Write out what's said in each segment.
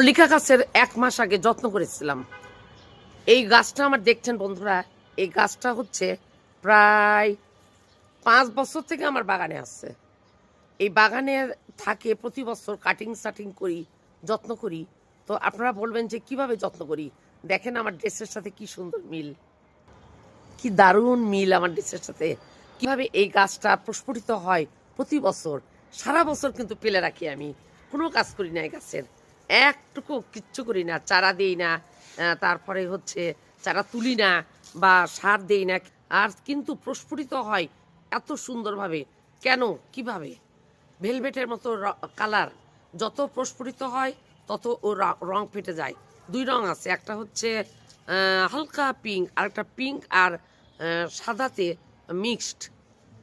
মল্লিকা গাছের এক মাস আগে যত্ন করেছিলাম। এই গাছটা আমার দেখছেন বন্ধুরা, এই গাছটা হচ্ছে প্রায় পাঁচ বছর থেকে আমার বাগানে আসছে এই বাগানে থাকে, প্রতি বছর কাটিং সাটিং করি, যত্ন করি। তো আপনারা বলবেন যে কীভাবে যত্ন করি? দেখেন আমার ড্রেসের সাথে কি সুন্দর মিল। কি দারুণ মিল আমার ড্রেসের সাথে। কীভাবে এই গাছটা প্রস্ফুটিত হয় প্রতি বছর। সারা বছর কিন্তু পেলে রাখি আমি। কোনো কাজ করি না এই গাছের। একটুকু কিচ্ছু করি না, চারা দেই না তারপরে হচ্ছে চারা তুলি না বা সার দেই না। আর কিন্তু প্রস্ফুটিত হয় এত সুন্দরভাবে। কেন? কীভাবে? ভেলভেটের মতো কালার। যত প্রস্ফুটিত হয়, তত ও র- ফেটে যায়। দুই রং আছে, একটা হচ্ছে হালকা পিঙ্ক আর একটা পিঙ্ক আর সাদাতে মিক্সড।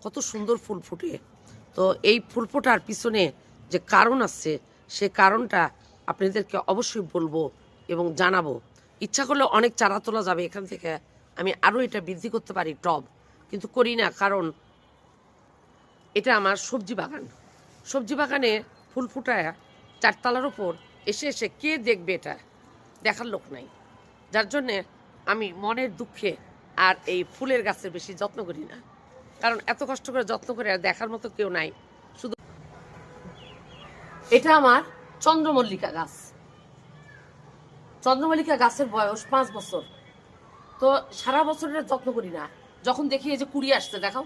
কত সুন্দর ফুল ফুটে। তো এই ফুল ফোটার পিছনে যে কারণ আছে, সে কারণটা আপনাদেরকে অবশ্যই বলব এবং জানাব। ইচ্ছা করলে অনেক চারা তোলা যাবে এখান থেকে। আমি আরও এটা বৃদ্ধি করতে পারি টব। কিন্তু করি না, কারণ এটা আমার সবজি বাগান। সবজি বাগানে ফুল ফুটায় চারতলার ওপর এসে এসে কে দেখবে এটা? দেখার লোক নাই। যার জন্যে আমি মনের দুঃখে আর এই ফুলের গাছের বেশি যত্ন করি না। কারণ এত কষ্ট করে যত্ন করে আর দেখার মতো কেউ নাই। শুধু এটা আমার চন্দ্রমল্লিকা গাছ। চন্দ্রমল্লিকা গাছের বয়স পাঁচ বছর। তো সারা বছরের যত্ন করি না। যখন দেখি এই যে কুড়ি আসছে, দেখাও।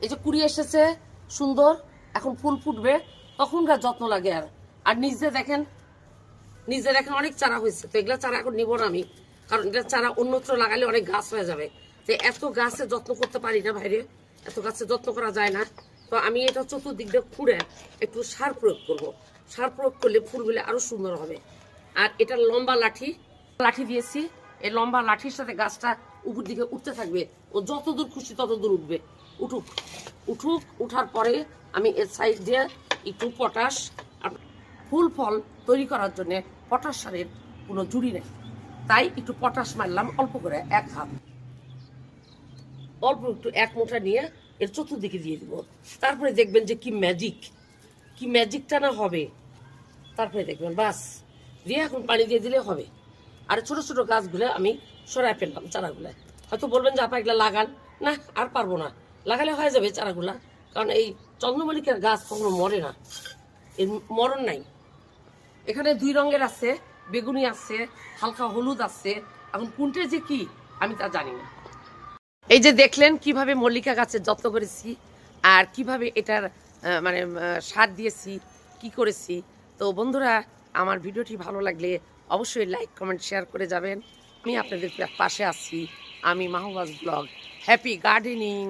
এই যে কুড়ি এসেছে, সুন্দর, এখন ফুল ফুটবে, তখনকার যত্ন লাগে আর। আর নিজে দেখেন নিজে দেখেন অনেক চারা হয়েছে। তো এগুলা চারা এখন নিব না আমি। কারণ এটা চারা অন্যত্র লাগালে অনেক গাছ হয়ে যাবে। তো এত গাছে যত্ন করতে পারি না বাইরে এত গাছে যত্ন করা যায় না। তো আমি এটা চতুর্দিক দিয়ে খুঁড়ে একটু সার প্রয়োগ করব। সার প্রয়োগ করলে ফুলগুলো আরও সুন্দর হবে। আর এটা লম্বা লাঠি। লাঠি দিয়েছি। এই লম্বা লাঠির সাথে গাছটা উপর দিকে উঠতে থাকবে। ও যত দূর খুশি তত দূর উঠবে। উঠুক। উঠুক। উঠার পরে আমি এর সাইড দিয়ে একটু পটাশ ফুল ফল তৈরি করার জন্য পটাশ সারের কোনো জুড়ি নেই। তাই একটু পটাশ মারলাম অল্প করে এক হাত। অল্প একটু এক মুঠা নিয়ে এর চতুর্দিকে দিয়ে দিব। তারপরে দেখবেন যে কি ম্যাজিক কি ম্যাজিকটা না হবে। তারপরে দেখবেন বাস, দিয়ে এখন পানি দিয়ে দিলে হবে। আর ছোট ছোট গাছগুলো আমি সরাই ফেললাম চারাগুলো। হয়তো বলবেন যে, আপা, এগুলো লাগান। না, আর পারব না। লাগালে হয়ে যাবে চারাগুলা, কারণ এই চন্দ্রমল্লিকার গাছ কখনো মরে না। এর মরণ নাই। এখানে দুই রঙের আছে, বেগুনি আছে, হালকা হলুদ আছে। এখন কোনটা যে কি, আমি তা জানি না। এই যে দেখলেন কীভাবে মল্লিকা গাছের যত্ন করেছি আর কীভাবে এটার মানে সার দিয়েছি, কি করেছি। তো বন্ধুরা, আমার ভিডিওটি ভালো লাগলে অবশ্যই লাইক কমেন্ট শেয়ার করে যাবেন। আমি আপনাদের পাশে আছি। আমি মাহবাজ ব্লগ। Happy gardening